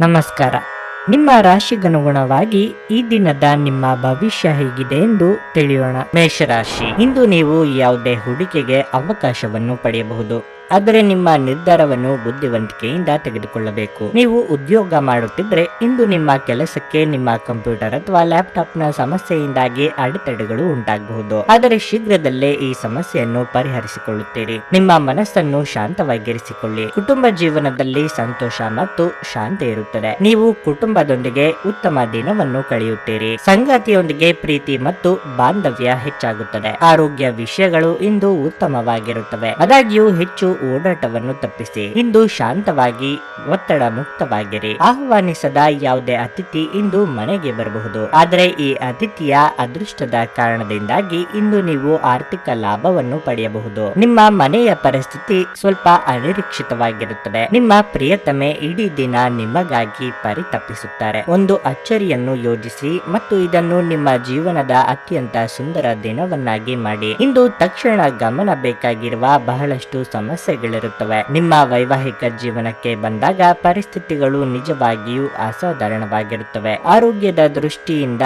ನಮಸ್ಕಾರ. ನಿಮ್ಮ ರಾಶಿಗನುಗುಣವಾಗಿ ಈ ದಿನದ ನಿಮ್ಮ ಭವಿಷ್ಯ ಹೇಗಿದೆ ಎಂದು ತಿಳಿಯೋಣ. ಮೇಷರಾಶಿ. ಇಂದು ನೀವು ಯಾವುದೇ ಹೂಡಿಕೆಗೆ ಅವಕಾಶವನ್ನು ಪಡೆಯಬಹುದು. ಆದರೆ ನಿಮ್ಮ ನಿರ್ಧಾರವನ್ನು ಬುದ್ಧಿವಂತಿಕೆಯಿಂದ ತೆಗೆದುಕೊಳ್ಳಬೇಕು. ನೀವು ಉದ್ಯೋಗ ಮಾಡುತ್ತಿದ್ರೆ ಇಂದು ನಿಮ್ಮ ಕೆಲಸಕ್ಕೆ ನಿಮ್ಮ ಕಂಪ್ಯೂಟರ್ ಅಥವಾ ಲ್ಯಾಪ್ಟಾಪ್ನ ಸಮಸ್ಯೆಯಿಂದಾಗಿ ಅಡೆತಡೆಗಳು ಉಂಟಾಗಬಹುದು. ಆದರೆ ಶೀಘ್ರದಲ್ಲೇ ಈ ಸಮಸ್ಯೆಯನ್ನು ಪರಿಹರಿಸಿಕೊಳ್ಳುತ್ತೀರಿ. ನಿಮ್ಮ ಮನಸ್ಸನ್ನು ಶಾಂತವಾಗಿರಿಸಿಕೊಳ್ಳಿ. ಕುಟುಂಬ ಜೀವನದಲ್ಲಿ ಸಂತೋಷ ಮತ್ತು ಶಾಂತಿ ಇರುತ್ತದೆ. ನೀವು ಕುಟುಂಬದೊಂದಿಗೆ ಉತ್ತಮ ದಿನವನ್ನು ಕಳೆಯುತ್ತೀರಿ. ಸಂಗಾತಿಯೊಂದಿಗೆ ಪ್ರೀತಿ ಮತ್ತು ಬಾಂಧವ್ಯ ಹೆಚ್ಚಾಗುತ್ತದೆ. ಆರೋಗ್ಯ ವಿಷಯಗಳು ಇಂದು ಉತ್ತಮವಾಗಿರುತ್ತವೆ. ಆದಾಗ್ಯೂ ಹೆಚ್ಚು ಓಡಾಟವನ್ನು ತಪ್ಪಿಸಿ. ಇಂದು ಶಾಂತವಾಗಿ, ಒತ್ತಡ ಮುಕ್ತವಾಗಿರಿ. ಆಹ್ವಾನಿಸದ ಯಾವುದೇ ಅತಿಥಿ ಇಂದು ಮನೆಗೆ ಬರಬಹುದು. ಆದರೆ ಈ ಅತಿಥಿಯ ಅದೃಷ್ಟದ ಕಾರಣದಿಂದಾಗಿ ಇಂದು ನೀವು ಆರ್ಥಿಕ ಲಾಭವನ್ನು ಪಡೆಯಬಹುದು. ನಿಮ್ಮ ಮನೆಯ ಪರಿಸ್ಥಿತಿ ಸ್ವಲ್ಪ ಅನಿರೀಕ್ಷಿತವಾಗಿರುತ್ತದೆ. ನಿಮ್ಮ ಪ್ರಿಯತಮೆ ಇಡೀ ದಿನ ನಿಮಗಾಗಿ ಪರಿತಪಿಸುತ್ತಾರೆ. ಒಂದು ಅಚ್ಚರಿಯನ್ನು ಯೋಜಿಸಿ ಮತ್ತು ಇದನ್ನು ನಿಮ್ಮ ಜೀವನದ ಅತ್ಯಂತ ಸುಂದರ ದಿನವನ್ನಾಗಿ ಮಾಡಿ. ಇಂದು ತಕ್ಷಣ ಗಮನ ಬೇಕಾಗಿರುವ ಬಹಳಷ್ಟು ಸಮಸ್ಯೆಗಳಿರುತ್ತವೆ ನಿಮ್ಮ ವೈವಾಹಿಕ ಜೀವನಕ್ಕೆ ಬಂದಾಗ ಪರಿಸ್ಥಿತಿಗಳು ನಿಜವಾಗಿಯೂ ಅಸಾಧಾರಣವಾಗಿರುತ್ತವೆ. ಆರೋಗ್ಯದ ದೃಷ್ಟಿಯಿಂದ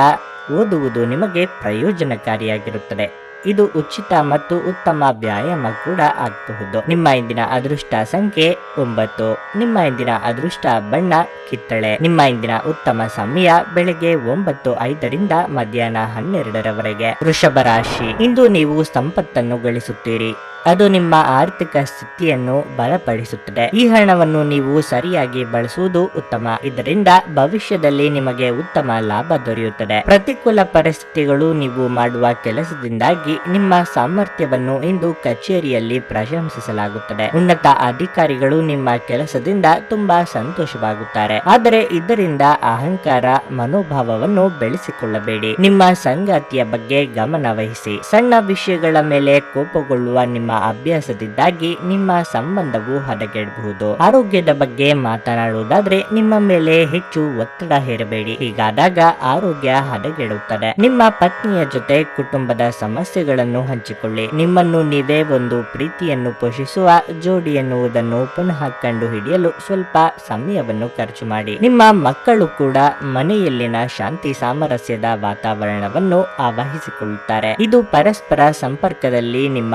ಓದುವುದು ನಿಮಗೆ ಪ್ರಯೋಜನಕಾರಿಯಾಗಿರುತ್ತದೆ. ಇದು ಉಚಿತ ಮತ್ತು ಉತ್ತಮ ವ್ಯಾಯಾಮ ಕೂಡ ಆಗಬಹುದು. ನಿಮ್ಮ ಇಂದಿನ ಅದೃಷ್ಟ ಸಂಖ್ಯೆ ಒಂಬತ್ತು. ನಿಮ್ಮ ಇಂದಿನ ಅದೃಷ್ಟ ಬಣ್ಣ, ಕಿತ್ತಳೆ. ನಿಮ್ಮ ಇಂದಿನ ಉತ್ತಮ ಸಮಯ ಬೆಳಗ್ಗೆ ಒಂಬತ್ತು ಐದರಿಂದ ಮಧ್ಯಾಹ್ನ ಹನ್ನೆರಡರವರೆಗೆ. ವೃಷಭ ರಾಶಿ. ಇಂದು ನೀವು ಸಂಪತ್ತನ್ನು ಗಳಿಸುತ್ತೀರಿ. ಅದು ನಿಮ್ಮ ಆರ್ಥಿಕ ಸ್ಥಿತಿಯನ್ನು ಬಲಪಡಿಸುತ್ತದೆ. ಈ ಹಣವನ್ನು ನೀವು ಸರಿಯಾಗಿ ಬಳಸುವುದು ಉತ್ತಮ. ಇದರಿಂದ ಭವಿಷ್ಯದಲ್ಲಿ ನಿಮಗೆ ಉತ್ತಮ ಲಾಭ ದೊರೆಯುತ್ತದೆ. ಪ್ರತಿಕೂಲ ಪರಿಸ್ಥಿತಿಗಳು ನೀವು ಮಾಡುವ ಕೆಲಸದಿಂದಾಗಿ ನಿಮ್ಮ ಸಾಮರ್ಥ್ಯವನ್ನು ಇಂದು ಕಚೇರಿಯಲ್ಲಿ ಪ್ರಶಂಸಿಸಲಾಗುತ್ತದೆ. ಉನ್ನತ ಅಧಿಕಾರಿಗಳು ನಿಮ್ಮ ಕೆಲಸದಿಂದ ತುಂಬಾ ಸಂತೋಷವಾಗುತ್ತಾರೆ. ಆದರೆ ಇದರಿಂದ ಅಹಂಕಾರ, ಮನೋಭಾವವನ್ನು ಬೆಳೆಸಿಕೊಳ್ಳಬೇಡಿ. ನಿಮ್ಮ ಸಂಗಾತಿಯ ಬಗ್ಗೆ ಗಮನ ವಹಿಸಿ ಸಣ್ಣ ವಿಷಯಗಳ ಮೇಲೆ ಕೋಪಗೊಳ್ಳುವ ನಿಮ್ಮ ಅಭ್ಯಾಸದಿಂದಾಗಿ ನಿಮ್ಮ ಸಂಬಂಧವು ಹದಗೆಡಬಹುದು. ಆರೋಗ್ಯದ ಬಗ್ಗೆ ಮಾತನಾಡುವುದಾದ್ರೆ ನಿಮ್ಮ ಮೇಲೆ ಹೆಚ್ಚು ಒತ್ತಡ ಹೇರಬೇಡಿ. ಹೀಗಾದಾಗ ಆರೋಗ್ಯ ಹದಗೆಡುತ್ತದೆ. ನಿಮ್ಮ ಪತ್ನಿಯ ಜೊತೆ ಕುಟುಂಬದ ಸಮಸ್ಯೆಗಳನ್ನು ಹಂಚಿಕೊಳ್ಳಿ. ನಿಮ್ಮನ್ನು ನೀವೇ ಒಂದು ಪ್ರೀತಿಯನ್ನು ಪೋಷಿಸುವ ಜೋಡಿ ಎನ್ನುವುದನ್ನು ಪುನಃ ಕಂಡು ಹಿಡಿಯಲು ಸ್ವಲ್ಪ ಸಮಯವನ್ನು ಖರ್ಚು ಮಾಡಿ. ನಿಮ್ಮ ಮಕ್ಕಳು ಕೂಡ ಮನೆಯಲ್ಲಿನ ಶಾಂತಿ ಸಾಮರಸ್ಯದ ವಾತಾವರಣವನ್ನು ಆವಹಿಸಿಕೊಳ್ಳುತ್ತಾರೆ. ಇದು ಪರಸ್ಪರ ಸಂಪರ್ಕದಲ್ಲಿ ನಿಮ್ಮ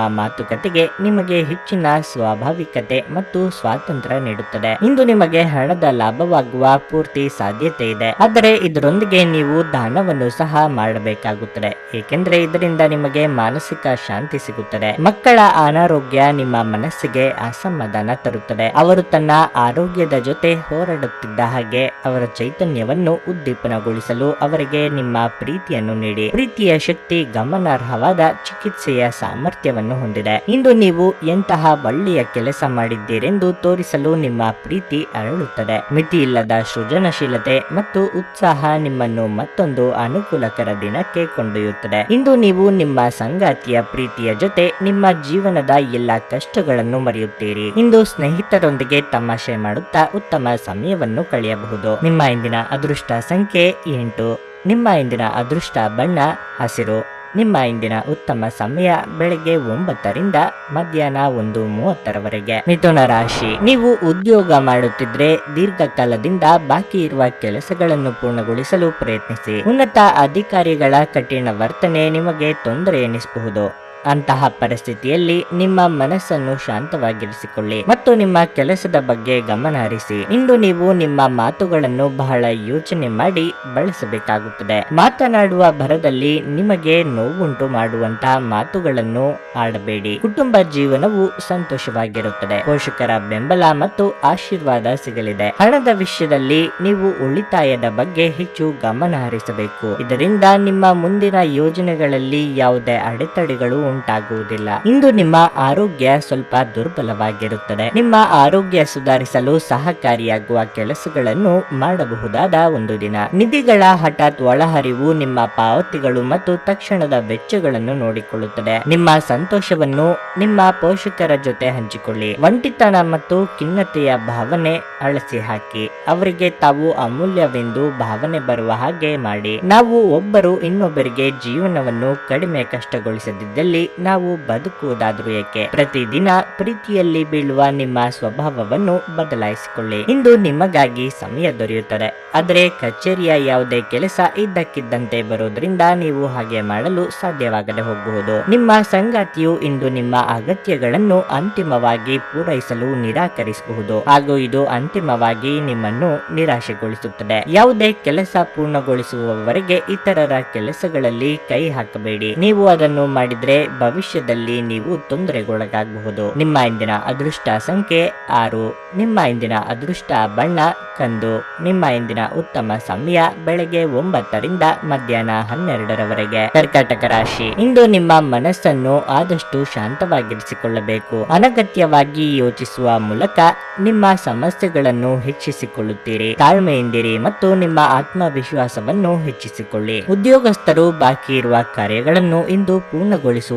ಮಾತುಕತೆಗೆ ನಿಮಗೆ ಹೆಚ್ಚಿನ ಸ್ವಾಭಾವಿಕತೆ ಮತ್ತು ಸ್ವಾತಂತ್ರ್ಯ ನೀಡುತ್ತದೆ. ಇಂದು ನಿಮಗೆ ಹಣದ ಲಾಭವಾಗುವ ಪೂರ್ತಿ ಸಾಧ್ಯತೆ ಇದೆ. ಆದರೆ ಇದರೊಂದಿಗೆ ನೀವು ದಾನವನ್ನು ಸಹ ಮಾಡಬೇಕಾಗುತ್ತದೆ. ಏಕೆಂದರೆ ಇದರಿಂದ ನಿಮಗೆ ಮಾನಸಿಕ ಶಾಂತಿ ಸಿಗುತ್ತದೆ. ಮಕ್ಕಳ ಅನಾರೋಗ್ಯ ನಿಮ್ಮ ಮನಸ್ಸಿಗೆ ಅಸಮಾಧಾನ ತರುತ್ತದೆ. ಅವರು ತನ್ನ ಆರೋಗ್ಯದ ಜೊತೆ ಹೋರಾಡುತ್ತಿದ್ದ ಹಾಗೆ ಅವರ ಚೈತನ್ಯವನ್ನು ಉದ್ದೀಪನಗೊಳಿಸಲು ಅವರಿಗೆ ನಿಮ್ಮ ಪ್ರೀತಿಯನ್ನು ನೀಡಿ. ಪ್ರೀತಿಯ ಶಕ್ತಿ ಗಮನಾರ್ಹವಾದ ಚಿಕಿತ್ಸೆಯ ಸಾಮರ್ಥ್ಯವನ್ನು ಹೊಂದಿದೆ. ಇಂದು ನೀವು ಎಂತಹ ಒಳ್ಳೆಯ ಕೆಲಸ ಮಾಡಿದ್ದೀರೆಂದು ತೋರಿಸಲು ನಿಮ್ಮ ಪ್ರೀತಿ ಅರಳುತ್ತದೆ. ಮಿತಿಯಿಲ್ಲದ ಸೃಜನಶೀಲತೆ ಮತ್ತು ಉತ್ಸಾಹ ನಿಮ್ಮನ್ನು ಮತ್ತೊಂದು ಅನುಕೂಲಕರ ದಿನಕ್ಕೆ ಕೊಂಡೊಯ್ಯುತ್ತದೆ. ಇಂದು ನೀವು ನಿಮ್ಮ ಸಂಗಾತಿಯ ಪ್ರೀತಿಯ ಜೊತೆ ನಿಮ್ಮ ಜೀವನದ ಎಲ್ಲ ಕಷ್ಟಗಳನ್ನು ಮರೆಯುತ್ತೀರಿ. ಇಂದು ಸ್ನೇಹಿತರೊಂದಿಗೆ ತಮಾಷೆ ಮಾಡುತ್ತಾ ಉತ್ತಮ ಸಮಯವನ್ನು ಕಳೆಯಬಹುದು. ನಿಮ್ಮ ಇಂದಿನ ಅದೃಷ್ಟ ಸಂಖ್ಯೆ ಎಂಟು. ನಿಮ್ಮ ಇಂದಿನ ಅದೃಷ್ಟ ಬಣ್ಣ, ಹಸಿರು. ನಿಮ್ಮ ಇಂದಿನ ಉತ್ತಮ ಸಮಯ ಬೆಳಗ್ಗೆ ಒಂಬತ್ತರಿಂದ ಮಧ್ಯಾಹ್ನ ಒಂದು ಮೂವತ್ತರವರೆಗೆ. ಮಿಥುನ ರಾಶಿ. ನೀವು ಉದ್ಯೋಗ ಮಾಡುತ್ತಿದ್ರೆ ದೀರ್ಘಕಾಲದಿಂದ ಬಾಕಿ ಇರುವ ಕೆಲಸಗಳನ್ನು ಪೂರ್ಣಗೊಳಿಸಲು ಪ್ರಯತ್ನಿಸಿ. ಉನ್ನತ ಅಧಿಕಾರಿಗಳ ಕಠಿಣ ವರ್ತನೆ ನಿಮಗೆ ತೊಂದರೆ ಎನಿಸಬಹುದು. ಅಂತಹ ಪರಿಸ್ಥಿತಿಯಲ್ಲಿ ನಿಮ್ಮ ಮನಸ್ಸನ್ನು ಶಾಂತವಾಗಿರಿಸಿಕೊಳ್ಳಿ ಮತ್ತು ನಿಮ್ಮ ಕೆಲಸದ ಬಗ್ಗೆ ಗಮನ ಹರಿಸಿ. ಇಂದು ನೀವು ನಿಮ್ಮ ಮಾತುಗಳನ್ನು ಬಹಳ ಯೋಚನೆ ಮಾಡಿ ಬಳಸಬೇಕಾಗುತ್ತದೆ. ಮಾತನಾಡುವ ಭರದಲ್ಲಿ ನಿಮಗೆ ನೋವುಂಟು ಮಾಡುವಂತಹ ಮಾತುಗಳನ್ನು ಆಡಬೇಡಿ. ಕುಟುಂಬ ಜೀವನವು ಸಂತೋಷವಾಗಿರುತ್ತದೆ. ಪೋಷಕರ ಬೆಂಬಲ ಮತ್ತು ಆಶೀರ್ವಾದ ಸಿಗಲಿದೆ. ಹಣದ ವಿಷಯದಲ್ಲಿ ನೀವು ಉಳಿತಾಯದ ಬಗ್ಗೆ ಹೆಚ್ಚು ಗಮನ ಹರಿಸಬೇಕು. ಇದರಿಂದ ನಿಮ್ಮ ಮುಂದಿನ ಯೋಜನೆಗಳಲ್ಲಿ ಯಾವುದೇ ಅಡೆತಡೆಗಳು ಉಂಟಾಗುವುದಿಲ್ಲ. ಇಂದು ನಿಮ್ಮ ಆರೋಗ್ಯ ಸ್ವಲ್ಪ ದುರ್ಬಲವಾಗಿರುತ್ತದೆ. ನಿಮ್ಮ ಆರೋಗ್ಯ ಸುಧಾರಿಸಲು ಸಹಕಾರಿಯಾಗುವ ಕೆಲಸಗಳನ್ನು ಮಾಡಬಹುದಾದ ಒಂದು ದಿನ. ನಿಧಿಗಳ ಹಠಾತ್ ಒಳಹರಿವು ನಿಮ್ಮ ಪಾವತಿಗಳು ಮತ್ತು ತಕ್ಷಣದ ವೆಚ್ಚಗಳನ್ನು ನೋಡಿಕೊಳ್ಳುತ್ತದೆ. ನಿಮ್ಮ ಸಂತೋಷವನ್ನು ನಿಮ್ಮ ಪೋಷಕರ ಜೊತೆ ಹಂಚಿಕೊಳ್ಳಿ. ಒಂಟಿತನ ಮತ್ತು ಖಿನ್ನತೆಯ ಭಾವನೆ ಅಳಸಿ ಹಾಕಿ. ಅವರಿಗೆ ತಾವು ಅಮೂಲ್ಯವೆಂದು ಭಾವನೆ ಬರುವ ಹಾಗೆ ಮಾಡಿ. ನಾವು ಒಬ್ಬರು ಇನ್ನೊಬ್ಬರಿಗೆ ಜೀವನವನ್ನು ಕಡಿಮೆ ಕಷ್ಟಗೊಳಿಸದಿದ್ದಲ್ಲಿ ಸಮಯದಲ್ಲಿ ನಾವು ಬದುಕುವುದಾದ್ರೂ ಏಕೆ? ಪ್ರತಿದಿನ ಪ್ರೀತಿಯಲ್ಲಿ ಬೀಳುವ ನಿಮ್ಮ ಸ್ವಭಾವವನ್ನು ಬದಲಾಯಿಸಿಕೊಳ್ಳಿ. ಇಂದು ನಿಮಗಾಗಿ ಸಮಯ ದೊರೆಯುತ್ತದೆ. ಆದರೆ ಕಚೇರಿಯ ಯಾವುದೇ ಕೆಲಸ ಇದ್ದಕ್ಕಿದ್ದಂತೆ ಬರುವುದರಿಂದ ನೀವು ಹಾಗೆ ಮಾಡಲು ಸಾಧ್ಯವಾಗದೆ ಹೋಗಬಹುದು. ನಿಮ್ಮ ಸಂಗಾತಿಯು ಇಂದು ನಿಮ್ಮ ಅಗತ್ಯಗಳನ್ನು ಅಂತಿಮವಾಗಿ ಪೂರೈಸಲು ನಿರಾಕರಿಸಬಹುದು. ಹಾಗೂ ಇದು ಅಂತಿಮವಾಗಿ ನಿಮ್ಮನ್ನು ನಿರಾಶೆಗೊಳಿಸುತ್ತದೆ. ಯಾವುದೇ ಕೆಲಸ ಪೂರ್ಣಗೊಳಿಸುವವರೆಗೆ ಇತರರ ಕೆಲಸಗಳಲ್ಲಿ ಕೈ ಹಾಕಬೇಡಿ. ನೀವು ಅದನ್ನು ಮಾಡಿದ್ರೆ ಭವಿಷ್ಯದಲ್ಲಿ ನೀವು ತೊಂದರೆಗೊಳಗಾಗಬಹುದು. ನಿಮ್ಮ ಇಂದಿನ ಅದೃಷ್ಟ ಸಂಖ್ಯೆ ಆರು. ನಿಮ್ಮ ಇಂದಿನ ಅದೃಷ್ಟ ಬಣ್ಣ ಕಂದು. ನಿಮ್ಮ ಇಂದಿನ ಉತ್ತಮ ಸಮಯ ಬೆಳಗ್ಗೆ ಒಂಬತ್ತರಿಂದ ಮಧ್ಯಾಹ್ನ ಹನ್ನೆರಡರವರೆಗೆ. ಕರ್ಕಾಟಕ ರಾಶಿ. ಇಂದು ನಿಮ್ಮ ಮನಸ್ಸನ್ನು ಆದಷ್ಟು ಶಾಂತವಾಗಿರಿಸಿಕೊಳ್ಳಬೇಕು. ಅನಗತ್ಯವಾಗಿ ಯೋಚಿಸುವ ಮೂಲಕ ನಿಮ್ಮ ಸಮಸ್ಯೆಗಳನ್ನು ಹೆಚ್ಚಿಸಿಕೊಳ್ಳುತ್ತೀರಿ. ತಾಳ್ಮೆಯಿಂದಿರಿ ಮತ್ತು ನಿಮ್ಮ ಆತ್ಮವಿಶ್ವಾಸವನ್ನು ಹೆಚ್ಚಿಸಿಕೊಳ್ಳಿ. ಉದ್ಯೋಗಸ್ಥರು ಬಾಕಿ ಇರುವ ಕಾರ್ಯಗಳನ್ನು ಇಂದು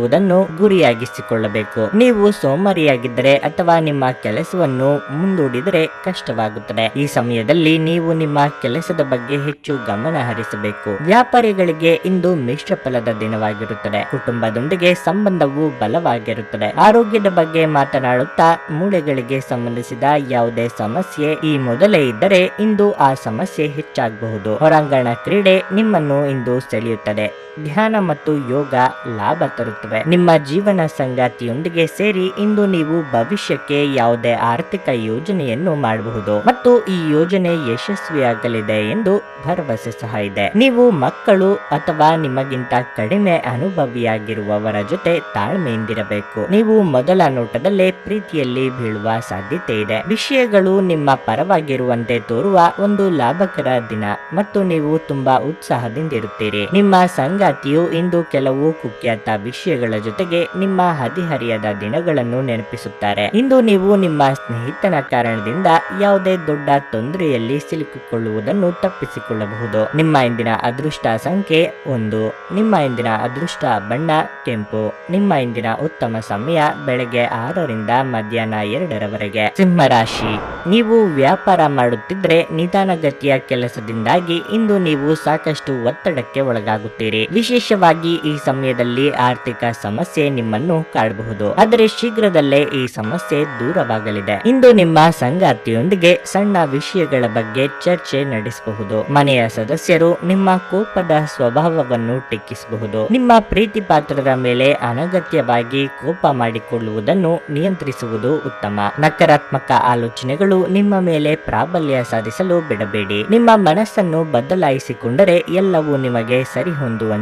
ಪೂರ್ಣಗೊಳಿಸುವುದನ್ನು ಗುರಿಯಾಗಿಸಿಕೊಳ್ಳಬೇಕು. ನೀವು ಸೋಮಾರಿಯಾಗಿದ್ದರೆ ಅಥವಾ ನಿಮ್ಮ ಕೆಲಸವನ್ನು ಮುಂದೂಡಿದರೆ ಕಷ್ಟವಾಗುತ್ತದೆ. ಈ ಸಮಯದಲ್ಲಿ ನೀವು ನಿಮ್ಮ ಕೆಲಸದ ಬಗ್ಗೆ ಹೆಚ್ಚು ಗಮನ ಹರಿಸಬೇಕು. ವ್ಯಾಪಾರಿಗಳಿಗೆ ಇಂದು ಮಿಶ್ರ ಫಲದ ದಿನವಾಗಿರುತ್ತದೆ. ಕುಟುಂಬದೊಂದಿಗೆ ಸಂಬಂಧವು ಬಲವಾಗಿರುತ್ತದೆ. ಆರೋಗ್ಯದ ಬಗ್ಗೆ ಮಾತನಾಡುತ್ತಾ ಮೂಳೆಗಳಿಗೆ ಸಂಬಂಧಿಸಿದ ಯಾವುದೇ ಸಮಸ್ಯೆ ಈ ಮೊದಲೇ ಇದ್ದರೆ ಇಂದು ಆ ಸಮಸ್ಯೆ ಹೆಚ್ಚಾಗಬಹುದು. ಹೊರಾಂಗಣ ಕ್ರೀಡೆ ನಿಮ್ಮನ್ನು ಇಂದು ಸೆಳೆಯುತ್ತದೆ. ಧ್ಯಾನ ಮತ್ತು ಯೋಗ ಲಾಭ ತರುತ್ತವೆ. ನಿಮ್ಮ ಜೀವನ ಸಂಗಾತಿಯೊಂದಿಗೆ ಸೇರಿ ಇಂದು ನೀವು ಭವಿಷ್ಯಕ್ಕೆ ಯಾವುದೇ ಆರ್ಥಿಕ ಯೋಜನೆಯನ್ನು ಮಾಡಬಹುದು. ಮತ್ತು ಈ ಯೋಜನೆ ಯಶಸ್ವಿಯಾಗಲಿದೆ ಎಂದು ಭರವಸೆ ಸಹ ಇದೆ. ನೀವು ಮಕ್ಕಳು ಅಥವಾ ನಿಮಗಿಂತ ಕಡಿಮೆ ಅನುಭವಿಯಾಗಿರುವವರ ಜೊತೆ ತಾಳ್ಮೆಯಿಂದಿರಬೇಕು. ನೀವು ಮೊದಲ ನೋಟದಲ್ಲೇ ಪ್ರೀತಿಯಲ್ಲಿ ಬೀಳುವ ಸಾಧ್ಯತೆ ಇದೆ. ವಿಷಯಗಳು ನಿಮ್ಮ ಪರವಾಗಿರುವಂತೆ ತೋರುವ ಒಂದು ಲಾಭಕರ ದಿನ ಮತ್ತು ನೀವು ತುಂಬಾ ಉತ್ಸಾಹದಿಂದಿರುತ್ತೀರಿ ನಿಮ್ಮ ಸಂಗಾತಿಯು ಇಂದು ಕೆಲವು ಕುಖ್ಯಾತ ವಿಷಯಗಳ ಜೊತೆಗೆ ನಿಮ್ಮ ಹದಿಹರಿಯದ ದಿನಗಳನ್ನು ನೆನಪಿಸುತ್ತಾರೆ. ಇಂದು ನೀವು ನಿಮ್ಮ ಸ್ನೇಹಿತನ ಕಾರಣದಿಂದ ಯಾವುದೇ ದೊಡ್ಡ ತೊಂದರೆಯಲ್ಲಿ ಸಿಲುಕಿಕೊಳ್ಳುವುದನ್ನು ತಪ್ಪಿಸಿಕೊಳ್ಳಬಹುದು. ನಿಮ್ಮ ಇಂದಿನ ಅದೃಷ್ಟ ಸಂಖ್ಯೆ ಒಂದು, ನಿಮ್ಮ ಇಂದಿನ ಅದೃಷ್ಟ ಬಣ್ಣ ಕೆಂಪು, ನಿಮ್ಮ ಇಂದಿನ ಉತ್ತಮ ಸಮಯ ಬೆಳಗ್ಗೆ ಆರರಿಂದ ಮಧ್ಯಾಹ್ನ ಎರಡರವರೆಗೆ. ಸಿಂಹರಾಶಿ, ನೀವು ವ್ಯಾಪಾರ ಮಾಡುತ್ತಿದ್ರೆ ನಿಧಾನಗತಿಯ ಕೆಲಸದಿಂದಾಗಿ ಇಂದು ನೀವು ಸಾಕಷ್ಟು ಒತ್ತಡಕ್ಕೆ ಒಳಗಾಗುತ್ತೀರಿ. ವಿಶೇಷವಾಗಿ ಈ ಸಮಯದಲ್ಲಿ ಆರ್ಥಿಕ ಸಮಸ್ಯೆ ನಿಮ್ಮನ್ನು ಕಾಡಬಹುದು. ಆದರೆ ಶೀಘ್ರದಲ್ಲೇ ಈ ಸಮಸ್ಯೆ ದೂರವಾಗಲಿದೆ. ಇಂದು ನಿಮ್ಮ ಸಂಗಾತಿಯೊಂದಿಗೆ ಸಣ್ಣ ವಿಷಯಗಳ ಬಗ್ಗೆ ಚರ್ಚೆ ನಡೆಸಬಹುದು. ಮನೆಯ ಸದಸ್ಯರು ನಿಮ್ಮ ಕೋಪದ ಸ್ವಭಾವವನ್ನು ಟೀಕಿಸಬಹುದು. ನಿಮ್ಮ ಪ್ರೀತಿ ಪಾತ್ರದ ಮೇಲೆ ಅನಗತ್ಯವಾಗಿ ಕೋಪ ಮಾಡಿಕೊಳ್ಳುವುದನ್ನು ನಿಯಂತ್ರಿಸುವುದು ಉತ್ತಮ. ನಕಾರಾತ್ಮಕ ಆಲೋಚನೆಗಳು ನಿಮ್ಮ ಮೇಲೆ ಪ್ರಾಬಲ್ಯ ಸಾಧಿಸಲು ಬಿಡಬೇಡಿ. ನಿಮ್ಮ ಮನಸ್ಸನ್ನು ಬದಲಾಯಿಸಿಕೊಂಡರೆ ಎಲ್ಲವೂ ನಿಮಗೆ ಸರಿ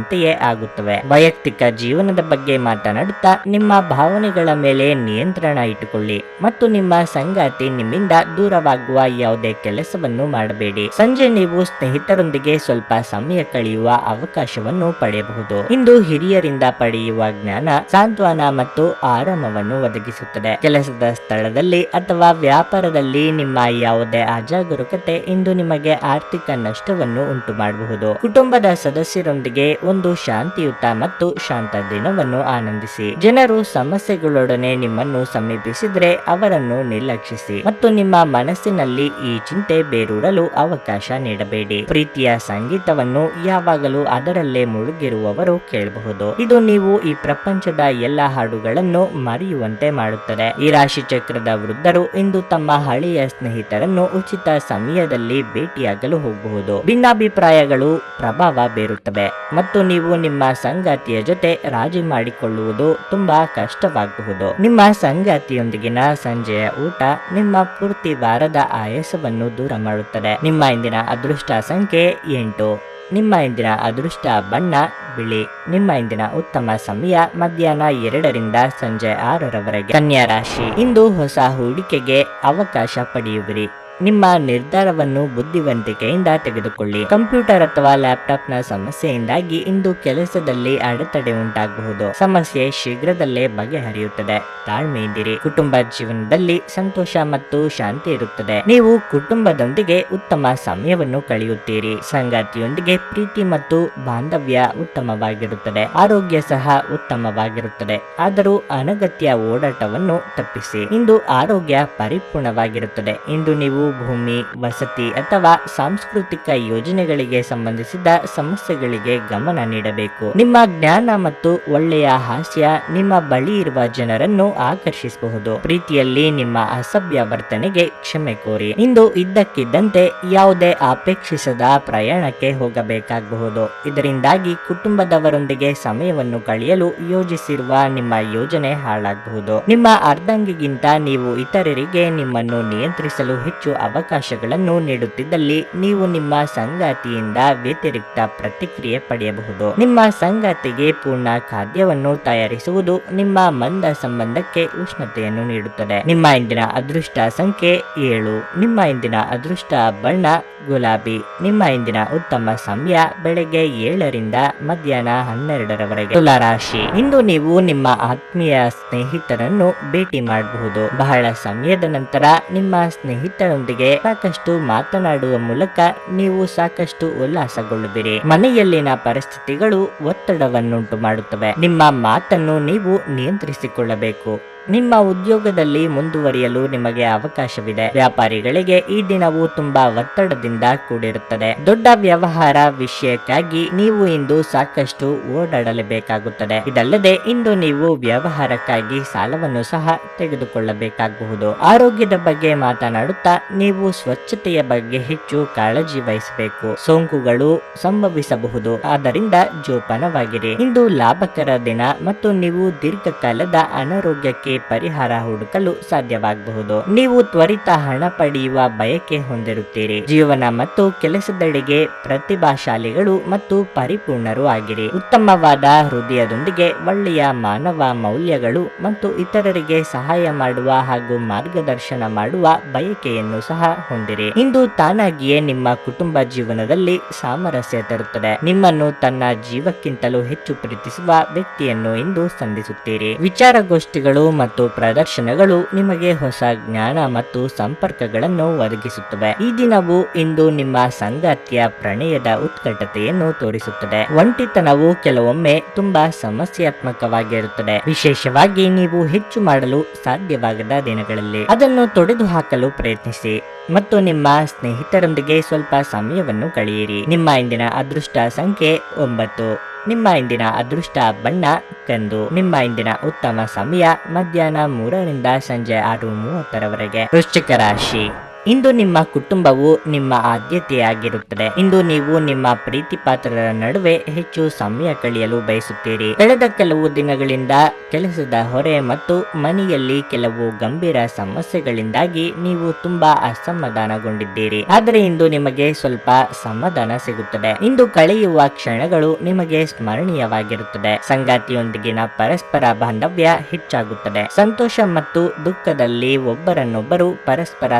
ಹೊಂದುವಂತೆಯೇ ಆಗುತ್ತವೆ. ವೈಯಕ್ತಿಕ ಜೀವನದ ಬಗ್ಗೆ ಮಾತನಾಡುತ್ತಾ ನಿಮ್ಮ ಭಾವನೆಗಳ ಮೇಲೆ ನಿಯಂತ್ರಣ ಇಟ್ಟುಕೊಳ್ಳಿ ಮತ್ತು ನಿಮ್ಮ ಸಂಗಾತಿ ನಿಮ್ಮಿಂದ ದೂರವಾಗುವ ಯಾವುದೇ ಕೆಲಸವನ್ನು ಮಾಡಬೇಡಿ. ಸಂಜೆ ನೀವು ಸ್ನೇಹಿತರೊಂದಿಗೆ ಸ್ವಲ್ಪ ಸಮಯ ಕಳೆಯುವ ಅವಕಾಶವನ್ನು ಪಡೆಯಬಹುದು. ಇಂದು ಹಿರಿಯರಿಂದ ಪಡೆಯುವ ಜ್ಞಾನ, ಸಾಂತ್ವನ ಮತ್ತು ಆರಾಮವನ್ನು ಒದಗಿಸುತ್ತದೆ. ಕೆಲಸದ ಸ್ಥಳದಲ್ಲಿ ಅಥವಾ ವ್ಯಾಪಾರದಲ್ಲಿ ನಿಮ್ಮ ಯಾವುದೇ ಅಜಾಗರೂಕತೆ ಇಂದು ನಿಮಗೆ ಆರ್ಥಿಕ ನಷ್ಟವನ್ನು ಉಂಟು ಮಾಡಬಹುದು ಕುಟುಂಬದ ಸದಸ್ಯರೊಂದಿಗೆ ಒಂದು ಶಾಂತಿಯುತ ಮತ್ತು ಶಾಂತ ದಿನವನ್ನು ಆನಂದಿಸಿ. ಜನರು ಸಮಸ್ಯೆಗಳೊಡನೆ ನಿಮ್ಮನ್ನು ಸಮೀಪಿಸಿದ್ರೆ ಅವರನ್ನು ನಿರ್ಲಕ್ಷಿಸಿ ಮತ್ತು ನಿಮ್ಮ ಮನಸ್ಸಿನಲ್ಲಿ ಈ ಚಿಂತೆ ಬೇರೂರಲು ಅವಕಾಶ ನೀಡಬೇಡಿ. ಪ್ರೀತಿಯ ಸಂಗೀತವನ್ನು ಯಾವಾಗಲೂ ಅದರಲ್ಲೇ ಮುಳುಗಿರುವವರು ಕೇಳಬಹುದು. ಇದು ನೀವು ಈ ಪ್ರಪಂಚದ ಎಲ್ಲ ಹಾಡುಗಳನ್ನು ಮರೆಯುವಂತೆ ಮಾಡುತ್ತದೆ. ಈ ರಾಶಿ ಚಕ್ರದ ವೃದ್ಧರು ಇಂದು ತಮ್ಮ ಹಳೆಯ ಸ್ನೇಹಿತರನ್ನು ಉಚಿತ ಸಮಯದಲ್ಲಿ ಭೇಟಿಯಾಗಲು ಹೋಗಬಹುದು. ಭಿನ್ನಾಭಿಪ್ರಾಯಗಳು ಪ್ರಭಾವ ಬೀರುತ್ತವೆ ಮತ್ತು ನೀವು ನಿಮ್ಮ ಸಂಗಾತಿಯ ಜೊತೆ ರಾಜಿ ಮಾಡಿಕೊಳ್ಳುವುದು ತುಂಬಾ ಕಷ್ಟವಾಗಬಹುದು ನಿಮ್ಮ ಸಂಗಾತಿಯೊಂದಿಗಿನ ಸಂಜೆಯ ಊಟ ನಿಮ್ಮ ಪೂರ್ತಿ ವಾರದ ಆಯಾಸವನ್ನು ದೂರ ಮಾಡುತ್ತದೆ. ನಿಮ್ಮ ಇಂದಿನ ಅದೃಷ್ಟ ಸಂಖ್ಯೆ ಎಂಟು. ನಿಮ್ಮ ಇಂದಿನ ಅದೃಷ್ಟ ಬಣ್ಣ, ಬಿಳಿ. ನಿಮ್ಮ ಇಂದಿನ ಉತ್ತಮ ಸಮಯ ಮಧ್ಯಾಹ್ನ ಎರಡರಿಂದ ಸಂಜೆ ಆರರವರೆಗೆ. ಕನ್ಯಾ ರಾಶಿ, ಇಂದು ಹೊಸ ಹೂಡಿಕೆಗೆ ಅವಕಾಶ ಪಡೆಯುವಿರಿ. ನಿಮ್ಮ ನಿರ್ಧಾರವನ್ನು ಬುದ್ಧಿವಂತಿಕೆಯಿಂದ ತೆಗೆದುಕೊಳ್ಳಿ. ಕಂಪ್ಯೂಟರ್ ಅಥವಾ ಲ್ಯಾಪ್ಟಾಪ್ನ ಸಮಸ್ಯೆಯಿಂದಾಗಿ ಇಂದು ಕೆಲಸದಲ್ಲಿ ಅಡೆತಡೆ ಉಂಟಾಗಬಹುದು. ಸಮಸ್ಯೆ ಶೀಘ್ರದಲ್ಲೇ ಬಗೆಹರಿಯುತ್ತದೆ. ತಾಳ್ಮೆಯಿಂದಿರಿ. ಕುಟುಂಬ ಜೀವನದಲ್ಲಿ ಸಂತೋಷ ಮತ್ತು ಶಾಂತಿ ಇರುತ್ತದೆ. ನೀವು ಕುಟುಂಬದೊಂದಿಗೆ ಉತ್ತಮ ಸಮಯವನ್ನು ಕಳೆಯುತ್ತೀರಿ. ಸಂಗಾತಿಯೊಂದಿಗೆ ಪ್ರೀತಿ ಮತ್ತು ಬಾಂಧವ್ಯ ಉತ್ತಮವಾಗಿರುತ್ತದೆ. ಆರೋಗ್ಯ ಸಹ ಉತ್ತಮವಾಗಿರುತ್ತದೆ. ಆದರೂ ಅನಗತ್ಯ ಓಡಾಟವನ್ನು ತಪ್ಪಿಸಿ. ಇಂದು ಆರೋಗ್ಯ ಪರಿಪೂರ್ಣವಾಗಿರುತ್ತದೆ. ಇಂದು ನೀವು ಭೂಮಿ ವಸತಿ ಅಥವಾ ಸಾಂಸ್ಕೃತಿಕ ಯೋಜನೆಗಳಿಗೆ ಸಂಬಂಧಿಸಿದ ಸಮಸ್ಯೆಗಳಿಗೆ ಗಮನ ನೀಡಬೇಕು. ನಿಮ್ಮ ಜ್ಞಾನ ಮತ್ತು ಒಳ್ಳೆಯ ಹಾಸ್ಯ ನಿಮ್ಮ ಬಳಿ ಇರುವ ಜನರನ್ನು ಆಕರ್ಷಿಸಬಹುದು. ಪ್ರೀತಿಯಲ್ಲಿ ನಿಮ್ಮ ಅಸಭ್ಯ ವರ್ತನೆಗೆ ಕ್ಷಮೆ ಕೋರಿ. ಇಂದು ಇದ್ದಕ್ಕಿದ್ದಂತೆ ಯಾವುದೇ ಅಪೇಕ್ಷಿಸದ ಪ್ರಯಾಣಕ್ಕೆ ಹೋಗಬೇಕಾಗಬಹುದು. ಇದರಿಂದಾಗಿ ಕುಟುಂಬದವರೊಂದಿಗೆ ಸಮಯವನ್ನು ಕಳೆಯಲು ಯೋಜಿಸಿರುವ ನಿಮ್ಮ ಯೋಜನೆ ಹಾಳಾಗಬಹುದು. ನಿಮ್ಮ ಅರ್ಧಂಗಿಗಿಂತ ನೀವು ಇತರರಿಗೆ ನಿಮ್ಮನ್ನು ನಿಯಂತ್ರಿಸಲು ಹೆಚ್ಚು ಅವಕಾಶಗಳನ್ನು ನೀಡುತ್ತಿದ್ದಲ್ಲಿ ನೀವು ನಿಮ್ಮ ಸಂಗಾತಿಯಿಂದ ವ್ಯತಿರಿಕ್ತ ಪ್ರತಿಕ್ರಿಯೆ ಪಡೆಯಬಹುದು. ನಿಮ್ಮ ಸಂಗಾತಿಗೆ ಪೂರ್ಣ ಖಾದ್ಯವನ್ನು ತಯಾರಿಸುವುದು ನಿಮ್ಮ ಮಂದ ಸಂಬಂಧಕ್ಕೆ ಉಷ್ಣತೆಯನ್ನು ನೀಡುತ್ತದೆ. ನಿಮ್ಮ ಇಂದಿನ ಅದೃಷ್ಟ ಸಂಖ್ಯೆ ಏಳು. ನಿಮ್ಮ ಇಂದಿನ ಅದೃಷ್ಟ ಬಣ್ಣ ಗುಲಾಬಿ. ನಿಮ್ಮ ಇಂದಿನ ಉತ್ತಮ ಸಮಯ ಬೆಳಗ್ಗೆ ಏಳರಿಂದ ಮಧ್ಯಾಹ್ನ ಹನ್ನೆರಡರವರೆಗೆ. ತುಲಾರಾಶಿ ಇಂದು ನೀವು ನಿಮ್ಮ ಆತ್ಮೀಯ ಸ್ನೇಹಿತರನ್ನು ಭೇಟಿ ಮಾಡಬಹುದು. ಬಹಳ ಸಮಯದ ನಂತರ ನಿಮ್ಮ ಸ್ನೇಹಿತರೊಂದಿಗೆ ಸಾಕಷ್ಟು ಮಾತನಾಡುವ ಮೂಲಕ ನೀವು ಸಾಕಷ್ಟು ಉಲ್ಲಾಸಗೊಳ್ಳುವಿರಿ. ಮನೆಯಲ್ಲಿನ ಪರಿಸ್ಥಿತಿಗಳು ಒತ್ತಡವನ್ನುಂಟು ಮಾಡುತ್ತವೆ ನಿಮ್ಮ ಮಾತನ್ನು ನೀವು ನಿಯಂತ್ರಿಸಿಕೊಳ್ಳಬೇಕು. ನಿಮ್ಮ ಉದ್ಯೋಗದಲ್ಲಿ ಮುಂದುವರಿಯಲು ನಿಮಗೆ ಅವಕಾಶವಿದೆ. ವ್ಯಾಪಾರಿಗಳಿಗೆ ಈ ದಿನವು ತುಂಬಾ ಒತ್ತಡದಿಂದ ಕೂಡಿರುತ್ತದೆ. ದೊಡ್ಡ ವ್ಯವಹಾರ ವಿಷಯಕ್ಕಾಗಿ ನೀವು ಇಂದು ಸಾಕಷ್ಟು ಓಡಾಡಲೇಬೇಕಾಗುತ್ತದೆ. ಇದಲ್ಲದೆ ಇಂದು ನೀವು ವ್ಯವಹಾರಕ್ಕಾಗಿ ಸಾಲವನ್ನು ಸಹ ತೆಗೆದುಕೊಳ್ಳಬೇಕಾಗಬಹುದು ಆರೋಗ್ಯದ ಬಗ್ಗೆ ಮಾತನಾಡುತ್ತಾ ನೀವು ಸ್ವಚ್ಛತೆಯ ಬಗ್ಗೆ ಹೆಚ್ಚು ಕಾಳಜಿ ವಹಿಸಬೇಕು. ಸೋಂಕುಗಳು ಸಂಭವಿಸಬಹುದು. ಆದ್ದರಿಂದ ಜೋಪಾನವಾಗಿರಿ. ಇಂದು ಲಾಭಕರ ದಿನ ಮತ್ತು ನೀವು ದೀರ್ಘಕಾಲದ ಅನಾರೋಗ್ಯಕ್ಕೆ ಪರಿಹಾರ ಹುಡುಕಲು ಸಾಧ್ಯವಾಗಬಹುದು. ನೀವು ತ್ವರಿತ ಹಣ ಪಡೆಯುವ ಬಯಕೆ ಹೊಂದಿರುತ್ತೀರಿ. ಜೀವನ ಮತ್ತು ಕೆಲಸದೆಡೆಗೆ ಪ್ರತಿಭಾಶಾಲಿಗಳು ಮತ್ತು ಪರಿಪೂರ್ಣರು ಆಗಿರಿ. ಉತ್ತಮವಾದ ಹೃದಯದೊಂದಿಗೆ ಒಳ್ಳೆಯ ಮಾನವ ಮೌಲ್ಯಗಳು ಮತ್ತು ಇತರರಿಗೆ ಸಹಾಯ ಮಾಡುವ ಹಾಗೂ ಮಾರ್ಗದರ್ಶನ ಮಾಡುವ ಬಯಕೆಯನ್ನು ಸಹ ಹೊಂದಿರಿ. ಇಂದು ತಾನಾಗಿಯೇ ನಿಮ್ಮ ಕುಟುಂಬ ಜೀವನದಲ್ಲಿ ಸಾಮರಸ್ಯ ತರುತ್ತದೆ. ನಿಮ್ಮನ್ನು ತನ್ನ ಜೀವಕ್ಕಿಂತಲೂ ಹೆಚ್ಚು ಪ್ರೀತಿಸುವ ವ್ಯಕ್ತಿಯನ್ನು ಇಂದು ಸಂಧಿಸುತ್ತೀರಿ. ವಿಚಾರಗೋಷ್ಠಿಗಳು ಮತ್ತು ಪ್ರದರ್ಶನಗಳು ನಿಮಗೆ ಹೊಸ ಜ್ಞಾನ ಮತ್ತು ಸಂಪರ್ಕಗಳನ್ನು ಒದಗಿಸುತ್ತವೆ. ಈ ದಿನವು ಇಂದು ನಿಮ್ಮ ಸಂಗಾತಿಯ ಪ್ರಣಯದ ಉತ್ಕಟತೆಯನ್ನು ತೋರಿಸುತ್ತದೆ. ಒಂಟಿತನವು ಕೆಲವೊಮ್ಮೆ ತುಂಬಾ ಸಮಸ್ಯಾತ್ಮಕವಾಗಿರುತ್ತದೆ. ವಿಶೇಷವಾಗಿ ನೀವು ಹೆಚ್ಚು ಮಾಡಲು ಸಾಧ್ಯವಾಗದ ದಿನಗಳಲ್ಲಿ. ಅದನ್ನು ತೊಡೆದು ಹಾಕಲು ಪ್ರಯತ್ನಿಸಿ ಮತ್ತು ನಿಮ್ಮ ಸ್ನೇಹಿತರೊಂದಿಗೆ ಸ್ವಲ್ಪ ಸಮಯವನ್ನು ಕಳೆಯಿರಿ. ನಿಮ್ಮ ಇಂದಿನ ಅದೃಷ್ಟ ಸಂಖ್ಯೆ ಒಂಬತ್ತು. ನಿಮ್ಮ ಇಂದಿನ ಅದೃಷ್ಟ ಬಣ್ಣ ಕಂದು ನಿಮ್ಮ ಇಂದಿನ ಉತ್ತಮ ಸಮಯ ಮಧ್ಯಾಹ್ನ ಮೂರರಿಂದ ಸಂಜೆ ಆರು ಮೂವತ್ತರವರೆಗೆ. ವೃಶ್ಚಿಕ ರಾಶಿ. ಇಂದು ನಿಮ್ಮ ಕುಟುಂಬವು ನಿಮ್ಮ ಆದ್ಯತೆಯಾಗಿರುತ್ತದೆ. ಇಂದು ನೀವು ನಿಮ್ಮ ಪ್ರೀತಿ ಪಾತ್ರರ ನಡುವೆ ಹೆಚ್ಚು ಸಮಯ ಕಳೆಯಲು ಬಯಸುತ್ತೀರಿ. ಕಳೆದ ಕೆಲವು ದಿನಗಳಿಂದ ಕೆಲಸದ ಹೊರೆ ಮತ್ತು ಮನೆಯಲ್ಲಿ ಕೆಲವು ಗಂಭೀರ ಸಮಸ್ಯೆಗಳಿಂದಾಗಿ ನೀವು ತುಂಬಾ ಅಸಮಾಧಾನಗೊಂಡಿದ್ದೀರಿ. ಆದರೆ ಇಂದು ನಿಮಗೆ ಸ್ವಲ್ಪ ಸಮಾಧಾನ ಸಿಗುತ್ತದೆ. ಇಂದು ಕಳೆಯುವ ಕ್ಷಣಗಳು ನಿಮಗೆ ಸ್ಮರಣೀಯವಾಗಿರುತ್ತದೆ. ಸಂಗಾತಿಯೊಂದಿಗಿನ ಪರಸ್ಪರ ಬಾಂಧವ್ಯ ಹೆಚ್ಚಾಗುತ್ತದೆ. ಸಂತೋಷ ಮತ್ತು ದುಃಖದಲ್ಲಿ ಒಬ್ಬರನ್ನೊಬ್ಬರು ಪರಸ್ಪರ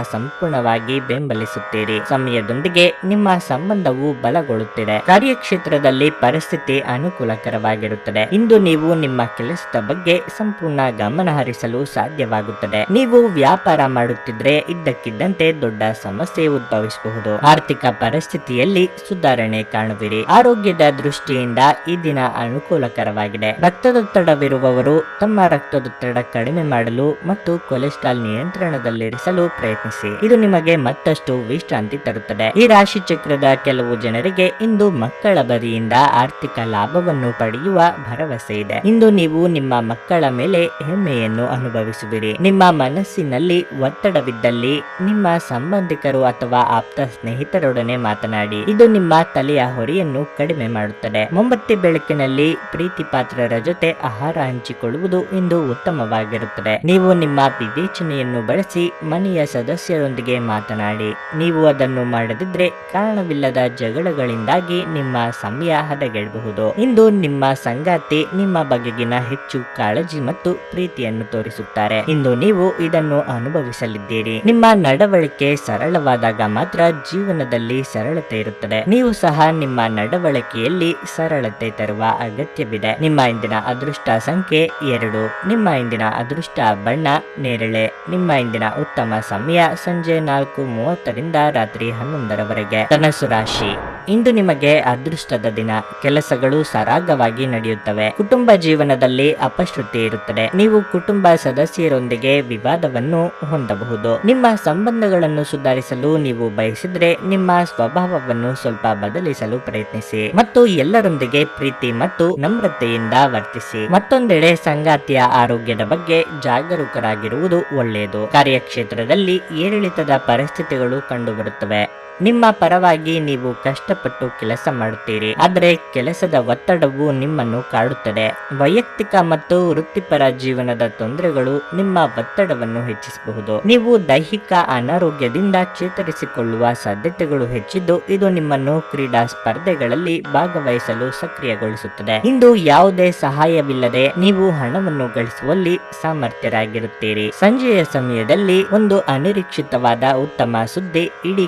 ಸಂಪೂರ್ಣವಾಗಿ ಬೆಂಬಲಿಸುತ್ತೀರಿ. ಸಮಯದೊಂದಿಗೆ ನಿಮ್ಮ ಸಂಬಂಧವು ಬಲಗೊಳ್ಳುತ್ತಿದೆ. ಕಾರ್ಯಕ್ಷೇತ್ರದಲ್ಲಿ ಪರಿಸ್ಥಿತಿ ಅನುಕೂಲಕರವಾಗಿರುತ್ತದೆ. ಇಂದು ನೀವು ನಿಮ್ಮ ಕೆಲಸದ ಬಗ್ಗೆ ಸಂಪೂರ್ಣ ಗಮನ ಹರಿಸಲು ಸಾಧ್ಯವಾಗುತ್ತದೆ. ನೀವು ವ್ಯಾಪಾರ ಮಾಡುತ್ತಿದ್ರೆ ಇದ್ದಕ್ಕಿದ್ದಂತೆ ದೊಡ್ಡ ಸಮಸ್ಯೆ ಉದ್ಭವಿಸಬಹುದು. ಆರ್ಥಿಕ ಪರಿಸ್ಥಿತಿಯಲ್ಲಿ ಸುಧಾರಣೆ ಕಾಣುವಿರಿ. ಆರೋಗ್ಯದ ದೃಷ್ಟಿಯಿಂದ ಈ ದಿನ ಅನುಕೂಲಕರವಾಗಿದೆ. ರಕ್ತದೊತ್ತಡವಿರುವವರು ತಮ್ಮ ರಕ್ತದೊತ್ತಡ ಕಡಿಮೆ ಮಾಡಲು ಮತ್ತು ಕೊಲೆಸ್ಟ್ರಾಲ್ ನಿಯಂತ್ರಣದಲ್ಲಿರಿಸಲು ಪ್ರಯತ್ನಿಸಿ. ಇದು ನಿಮಗೆ ಮತ್ತಷ್ಟು ವಿಶ್ರಾಂತಿ ತರುತ್ತದೆ. ಈ ರಾಶಿ ಚಕ್ರದ ಕೆಲವು ಜನರಿಗೆ ಇಂದು ಮಕ್ಕಳ ಬರಿಯಿಂದ ಆರ್ಥಿಕ ಲಾಭವನ್ನು ಪಡೆಯುವ ಭರವಸೆ ಇದೆ. ಇಂದು ನೀವು ನಿಮ್ಮ ಮಕ್ಕಳ ಮೇಲೆ ಹೆಮ್ಮೆಯನ್ನು ಅನುಭವಿಸುವಿರಿ. ನಿಮ್ಮ ಮನಸ್ಸಿನಲ್ಲಿ ಒತ್ತಡವಿದ್ದಲ್ಲಿ ನಿಮ್ಮ ಸಂಬಂಧಿಕರು ಅಥವಾ ಆಪ್ತ ಸ್ನೇಹಿತರೊಡನೆ ಮಾತನಾಡಿ, ಇದು ನಿಮ್ಮ ತಲೆಯ ಹೊರೆಯನ್ನು ಕಡಿಮೆ ಮಾಡುತ್ತದೆ. ಮೊಂಬತ್ತಿ ಬೆಳಕಿನಲ್ಲಿ ಪ್ರೀತಿ ಪಾತ್ರರ ಜೊತೆ ಆಹಾರ ಹಂಚಿಕೊಳ್ಳುವುದು ಇಂದು ಉತ್ತಮವಾಗಿರುತ್ತದೆ. ನೀವು ನಿಮ್ಮ ವಿವೇಚನೆಯನ್ನು ಬಳಸಿ ಮನೆಯ ಸದಸ್ಯರೊಂದಿಗೆ ಮಾತನಾಡಿ. ನೀವು ಅದನ್ನು ಮಾಡದಿದ್ರೆ ಕಾರಣವಿಲ್ಲದ ಜಗಳಗಳಿಂದಾಗಿ ನಿಮ್ಮ ಸಮಯ ಹದಗೆಡಬಹುದು. ಇಂದು ನಿಮ್ಮ ಸಂಗಾತಿ ನಿಮ್ಮ ಬಗೆಗಿನ ಹೆಚ್ಚು ಕಾಳಜಿ ಮತ್ತು ಪ್ರೀತಿಯನ್ನು ತೋರಿಸುತ್ತಾರೆ. ಇಂದು ನೀವು ಇದನ್ನು ಅನುಭವಿಸಲಿದ್ದೀರಿ. ನಿಮ್ಮ ನಡವಳಿಕೆ ಸರಳವಾದಾಗ ಮಾತ್ರ ಜೀವನದಲ್ಲಿ ಸರಳತೆ ಇರುತ್ತದೆ. ನೀವು ಸಹ ನಿಮ್ಮ ನಡವಳಿಕೆಯಲ್ಲಿ ಸರಳತೆ ತರುವ ಅಗತ್ಯವಿದೆ. ನಿಮ್ಮ ಇಂದಿನ ಅದೃಷ್ಟ ಸಂಖ್ಯೆ ಎರಡು. ನಿಮ್ಮ ಇಂದಿನ ಅದೃಷ್ಟ ಬಣ್ಣ, ನೇರಳೆ. ನಿಮ್ಮ ಇಂದಿನ ಉತ್ತಮ ಸಮಯ ಸಂಜೆ ನಾಲ್ಕು ಮೂವತ್ತರಿಂದ ರಾತ್ರಿ ಹನ್ನೊಂದರವರೆಗೆ ಧನಸು ರಾಶಿ. ಇಂದು ನಿಮಗೆ ಅದೃಷ್ಟದ ದಿನ. ಕೆಲಸಗಳು ಸರಾಗವಾಗಿ ನಡೆಯುತ್ತವೆ. ಕುಟುಂಬ ಜೀವನದಲ್ಲಿ ಅಪಶ್ರುತಿ ಇರುತ್ತದೆ. ನೀವು ಕುಟುಂಬ ಸದಸ್ಯರೊಂದಿಗೆ ವಿವಾದವನ್ನು ಹೊಂದಬಹುದು. ನಿಮ್ಮ ಸಂಬಂಧಗಳನ್ನು ಸುಧಾರಿಸಲು ನೀವು ಬಯಸಿದ್ರೆ ನಿಮ್ಮ ಸ್ವಭಾವವನ್ನು ಸ್ವಲ್ಪ ಬದಲಿಸಲು ಪ್ರಯತ್ನಿಸಿ. ಮತ್ತು ಎಲ್ಲರೊಂದಿಗೆ ಪ್ರೀತಿ ಮತ್ತು ನಮ್ರತೆಯಿಂದ ವರ್ತಿಸಿ. ಮತ್ತೊಂದೆಡೆ ಸಂಗಾತಿಯ ಆರೋಗ್ಯದ ಬಗ್ಗೆ ಜಾಗರೂಕರಾಗಿರುವುದು ಒಳ್ಳೆಯದು. ಕಾರ್ಯಕ್ಷೇತ್ರದಲ್ಲಿ ಏರಿಳಿತದ ಪರಿಸ್ಥಿತಿಗಳು ಕಂಡುಬರುತ್ತವೆ. ನಿಮ್ಮ ಪರವಾಗಿ ನೀವು ಕಷ್ಟಪಟ್ಟು ಕೆಲಸ ಮಾಡುತ್ತೀರಿ. ಆದರೆ ಕೆಲಸದ ಒತ್ತಡವು ನಿಮ್ಮನ್ನು ಕಾಡುತ್ತದೆ. ವೈಯಕ್ತಿಕ ಮತ್ತು ವೃತ್ತಿಪರ ಜೀವನದ ತೊಂದರೆಗಳು ನಿಮ್ಮ ಒತ್ತಡವನ್ನು ಹೆಚ್ಚಿಸಬಹುದು. ನೀವು ದೈಹಿಕ ಅನಾರೋಗ್ಯದಿಂದ ಚೇತರಿಸಿಕೊಳ್ಳುವ ಸಾಧ್ಯತೆಗಳು ಹೆಚ್ಚಿದ್ದು, ಇದು ನಿಮ್ಮನ್ನು ಕ್ರೀಡಾ ಸ್ಪರ್ಧೆಗಳಲ್ಲಿ ಭಾಗವಹಿಸಲು ಸಕ್ರಿಯಗೊಳಿಸುತ್ತದೆ. ಇಂದು ಯಾವುದೇ ಸಹಾಯವಿಲ್ಲದೆ ನೀವು ಹಣವನ್ನು ಗಳಿಸುವಲ್ಲಿ ಸಾಮರ್ಥ್ಯರಾಗಿರುತ್ತೀರಿ. ಸಂಜೆಯ ಸಮಯದಲ್ಲಿ ಒಂದು ಅನಿರೀಕ್ಷಿತವಾದ ಉತ್ತಮ ಸುದ್ದಿ ಇಡೀ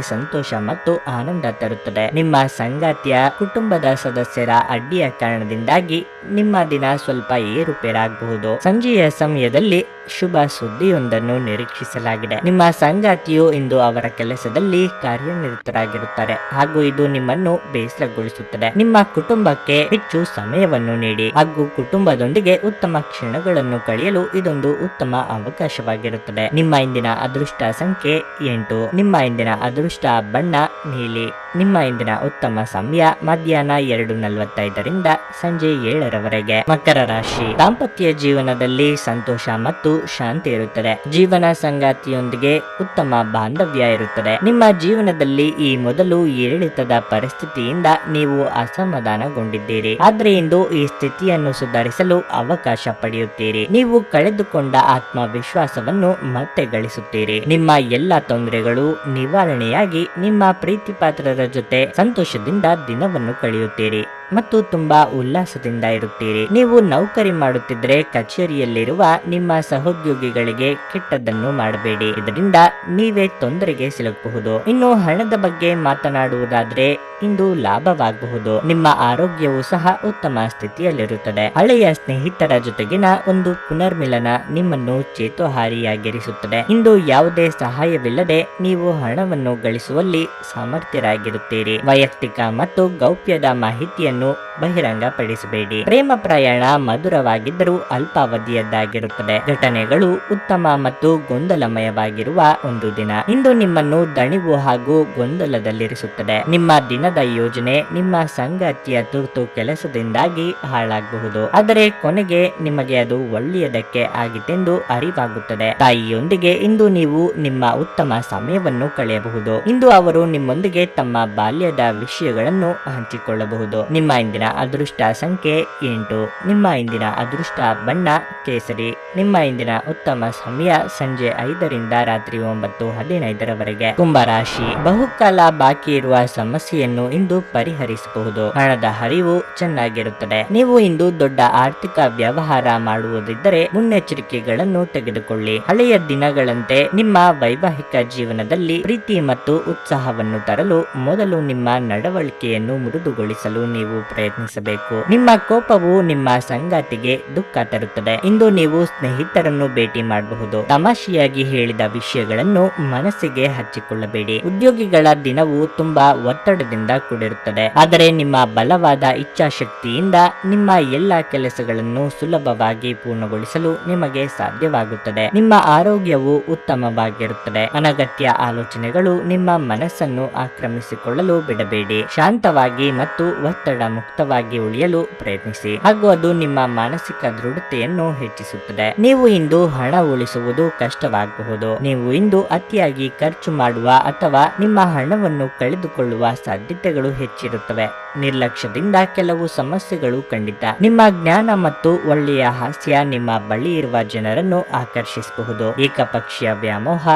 ಸಂತೋಷ ಮತ್ತು ಆನಂದ ತರುತ್ತದೆ. ನಿಮ್ಮ ಸಂಗಾತಿಯ ಕುಟುಂಬದ ಸದಸ್ಯರ ಅಡ್ಡಿಯ ಕಾರಣದಿಂದಾಗಿ ನಿಮ್ಮ ದಿನ ಸ್ವಲ್ಪ ಏರುಪೇರಾಗಬಹುದು. ಸಂಜೆಯ ಸಮಯದಲ್ಲಿ ಶುಭ ಸುದ್ದಿಯೊಂದನ್ನು ನಿರೀಕ್ಷಿಸಲಾಗಿದೆ. ನಿಮ್ಮ ಸಂಗಾತಿಯು ಇಂದು ಅವರ ಕೆಲಸದಲ್ಲಿ ಕಾರ್ಯನಿರತರಾಗಿರುತ್ತಾರೆ. ಹಾಗೂ ಇದು ನಿಮ್ಮನ್ನು ಬೇಸರಗೊಳಿಸುತ್ತದೆ. ನಿಮ್ಮ ಕುಟುಂಬಕ್ಕೆ ಹೆಚ್ಚು ಸಮಯವನ್ನು ನೀಡಿ. ಹಾಗೂ ಕುಟುಂಬದೊಂದಿಗೆ ಉತ್ತಮ ಕ್ಷಣಗಳನ್ನು ಕಳೆಯಲು ಇದೊಂದು ಉತ್ತಮ ಅವಕಾಶವಾಗಿರುತ್ತದೆ. ನಿಮ್ಮ ಇಂದಿನ ಅದೃಷ್ಟ ಸಂಖ್ಯೆ ಎಂಟು. ನಿಮ್ಮ ಇಂದಿನ ಅದೃಷ್ಟ ಬಣ್ಣ ನೀಲಿ. ನಿಮ್ಮ ಇಂದಿನ ಉತ್ತಮ ಸಮಯ ಮಧ್ಯಾಹ್ನ ಎರಡು ನಲವತ್ತೈದರಿಂದ ಸಂಜೆ ಏಳರವರೆಗೆ. ಮಕರ ರಾಶಿ. ದಾಂಪತ್ಯ ಜೀವನದಲ್ಲಿ ಸಂತೋಷ ಮತ್ತು ಶಾಂತಿ ಇರುತ್ತದೆ. ಜೀವನ ಸಂಗಾತಿಯೊಂದಿಗೆ ಉತ್ತಮ ಬಾಂಧವ್ಯ ಇರುತ್ತದೆ. ನಿಮ್ಮ ಜೀವನದಲ್ಲಿ ಈ ಮೊದಲು ಏರಿಳಿತದ ಪರಿಸ್ಥಿತಿಯಿಂದ ನೀವು ಅಸಮಾಧಾನಗೊಂಡಿದ್ದೀರಿ. ಆದ್ರೆ ಇಂದು ಈ ಸ್ಥಿತಿಯನ್ನು ಸುಧಾರಿಸಲು ಅವಕಾಶ ಪಡೆಯುತ್ತೀರಿ. ನೀವು ಕಳೆದುಕೊಂಡ ಆತ್ಮವಿಶ್ವಾಸವನ್ನು ಮತ್ತೆ ಗಳಿಸುತ್ತೀರಿ. ನಿಮ್ಮ ಎಲ್ಲಾ ತೊಂದರೆಗಳು ನಿವಾರಣೆಯಾಗಿ ನಿಮ್ಮ ಪ್ರೀತಿ ಪಾತ್ರರ ಜೊತೆ ಸಂತೋಷದಿಂದ ದಿನವನ್ನು ಕಳೆಯುತ್ತೀರಿ. ಮತ್ತು ತುಂಬಾ ಉಲ್ಲಾಸದಿಂದ ಇರುತ್ತೀರಿ. ನೀವು ನೌಕರಿ ಮಾಡುತ್ತಿದ್ರೆ ಕಚೇರಿಯಲ್ಲಿರುವ ನಿಮ್ಮ ಸಹೋದ್ಯೋಗಿಗಳಿಗೆ ಕೆಟ್ಟದ್ದನ್ನು ಮಾಡಬೇಡಿ. ಇದರಿಂದ ನೀವೇ ತೊಂದರೆಗೆ ಸಿಲುಕಬಹುದು. ಇನ್ನು ಹಣದ ಬಗ್ಗೆ ಮಾತನಾಡುವುದಾದ್ರೆ ಇಂದು ಲಾಭವಾಗಬಹುದು. ನಿಮ್ಮ ಆರೋಗ್ಯವು ಸಹ ಉತ್ತಮ ಸ್ಥಿತಿಯಲ್ಲಿರುತ್ತದೆ. ಹಳೆಯ ಸ್ನೇಹಿತರ ಜೊತೆಗಿನ ಒಂದು ಪುನರ್ಮಿಲನ ನಿಮ್ಮನ್ನು ಚೇತೋಹಾರಿಯಾಗಿರಿಸುತ್ತದೆ. ಇಂದು ಯಾವುದೇ ಸಹಾಯವಿಲ್ಲದೆ ನೀವು ಹಣವನ್ನು ಗಳಿಸುವಲ್ಲಿ ಸಾಮರ್ಥ್ಯರಾಗಿರುತ್ತೀರಿ. ವೈಯಕ್ತಿಕ ಮತ್ತು ಗೌಪ್ಯದ ಮಾಹಿತಿಯನ್ನು ಬಹಿರಂಗಪಡಿಸಬೇಡಿ. ಪ್ರೇಮ ಪ್ರಯಾಣ ಮಧುರವಾಗಿದ್ದರೂ ಅಲ್ಪಾವಧಿಯದ್ದಾಗಿರುತ್ತದೆ. ಘಟನೆಗಳು ಉತ್ತಮ ಮತ್ತು ಗೊಂದಲಮಯವಾಗಿರುವ ಒಂದು ದಿನ. ಇಂದು ನಿಮ್ಮನ್ನು ದಣಿವು ಹಾಗೂ ಗೊಂದಲದಲ್ಲಿರಿಸುತ್ತದೆ. ನಿಮ್ಮ ದಿನದ ಯೋಜನೆ ನಿಮ್ಮ ಸಂಗಾತಿಯ ತುರ್ತು ಕೆಲಸದಿಂದಾಗಿ ಹಾಳಾಗಬಹುದು. ಆದರೆ ಕೊನೆಗೆ ನಿಮಗೆ ಅದು ಒಳ್ಳೆಯದಕ್ಕೆ ಆಗಿತ್ತೆಂದು ಅರಿವಾಗುತ್ತದೆ. ತಾಯಿಯೊಂದಿಗೆ ಇಂದು ನೀವು ನಿಮ್ಮ ಉತ್ತಮ ಸಮಯವನ್ನು ಕಳೆಯಬಹುದು. ಇಂದು ಅವರು ನಿಮ್ಮೊಂದಿಗೆ ತಮ್ಮ ಬಾಲ್ಯದ ವಿಷಯಗಳನ್ನು ಹಂಚಿಕೊಳ್ಳಬಹುದು. ನಿಮ್ಮ ಇಂದಿನ ಅದೃಷ್ಟ ಸಂಖ್ಯೆ ಎಂಟು. ನಿಮ್ಮ ಇಂದಿನ ಅದೃಷ್ಟ ಬಣ್ಣ ಕೇಸರಿ. ನಿಮ್ಮ ಇಂದಿನ ಉತ್ತಮ ಸಮಯ ಸಂಜೆ ಐದರಿಂದ ರಾತ್ರಿ ಒಂಬತ್ತು ಹದಿನೈದರವರೆಗೆ. ಕುಂಭರಾಶಿ ಬಹುಕಾಲ ಬಾಕಿ ಇರುವ ಸಮಸ್ಯೆಯನ್ನು ಇಂದು ಪರಿಹರಿಸಬಹುದು. ಹಣದ ಹರಿವು ಚೆನ್ನಾಗಿರುತ್ತದೆ. ನೀವು ಇಂದು ದೊಡ್ಡ ಆರ್ಥಿಕ ವ್ಯವಹಾರ ಮಾಡುವುದಿದ್ದರೆ ಮುನ್ನೆಚ್ಚರಿಕೆಗಳನ್ನು ತೆಗೆದುಕೊಳ್ಳಿ. ಹಳೆಯ ದಿನಗಳಂತೆ ನಿಮ್ಮ ವೈವಾಹಿಕ ಜೀವನದಲ್ಲಿ ಪ್ರೀತಿ ಮತ್ತು ಉತ್ಸಾಹವನ್ನು ತರಲು ಮೊದಲು ನಿಮ್ಮ ನಡವಳಿಕೆಯನ್ನು ಮೃದುಗೊಳಿಸಲು ನೀವು ಪ್ರಯತ್ನಿಸಬೇಕು. ನಿಮ್ಮ ಕೋಪವು ನಿಮ್ಮ ಸಂಗಾತಿಗೆ ದುಃಖ ತರುತ್ತದೆ. ಇಂದು ನೀವು ಸ್ನೇಹಿತರನ್ನು ಭೇಟಿ ಮಾಡಬಹುದು. ತಮಾಷೆಯಾಗಿ ಹೇಳಿದ ವಿಷಯಗಳನ್ನು ಮನಸ್ಸಿಗೆ ಹಚ್ಚಿಕೊಳ್ಳಬೇಡಿ. ಉದ್ಯೋಗಿಗಳ ದಿನವು ತುಂಬಾ ಒತ್ತಡದಿಂದ ಕೂಡಿರುತ್ತದೆ. ಆದರೆ ನಿಮ್ಮ ಬಲವಾದ ಇಚ್ಛಾಶಕ್ತಿಯಿಂದ ನಿಮ್ಮ ಎಲ್ಲಾ ಕೆಲಸಗಳನ್ನು ಸುಲಭವಾಗಿ ಪೂರ್ಣಗೊಳಿಸಲು ನಿಮಗೆ ಸಾಧ್ಯವಾಗುತ್ತದೆ. ನಿಮ್ಮ ಆರೋಗ್ಯವು ಉತ್ತಮವಾಗಿರುತ್ತದೆ. ಅನಗತ್ಯ ಆಲೋಚನೆಗಳು ನಿಮ್ಮ ಮನಸ್ಸನ್ನು ಆಕ್ರಮಿಸಿಕೊಳ್ಳಲು ಬಿಡಬೇಡಿ. ಶಾಂತವಾಗಿ ಮತ್ತು ಒತ್ತಡ ಮುಕ್ತವಾಗಿ ಉಳಿಯಲು ಪ್ರಯತ್ನಿಸಿ. ಹಾಗೂ ಅದು ನಿಮ್ಮ ಮಾನಸಿಕ ದೃಢತೆಯನ್ನು ಹೆಚ್ಚಿಸುತ್ತದೆ. ನೀವು ಇಂದು ಹಣ ಉಳಿಸುವುದು ಕಷ್ಟವಾಗಬಹುದು. ನೀವು ಇಂದು ಅತಿಯಾಗಿ ಖರ್ಚು ಮಾಡುವ ಅಥವಾ ನಿಮ್ಮ ಹಣವನ್ನು ಕಳೆದುಕೊಳ್ಳುವ ಸಾಧ್ಯತೆಗಳು ಹೆಚ್ಚಿರುತ್ತವೆ. ನಿರ್ಲಕ್ಷ್ಯದಿಂದ ಕೆಲವು ಸಮಸ್ಯೆಗಳು ಖಂಡಿತ. ನಿಮ್ಮ ಜ್ಞಾನ ಮತ್ತು ಒಳ್ಳೆಯ ಹಾಸ್ಯ ನಿಮ್ಮ ಬಳಿ ಇರುವ ಜನರನ್ನು ಆಕರ್ಷಿಸಬಹುದು. ಏಕಪಕ್ಷೀಯ ವ್ಯಾಮೋಹ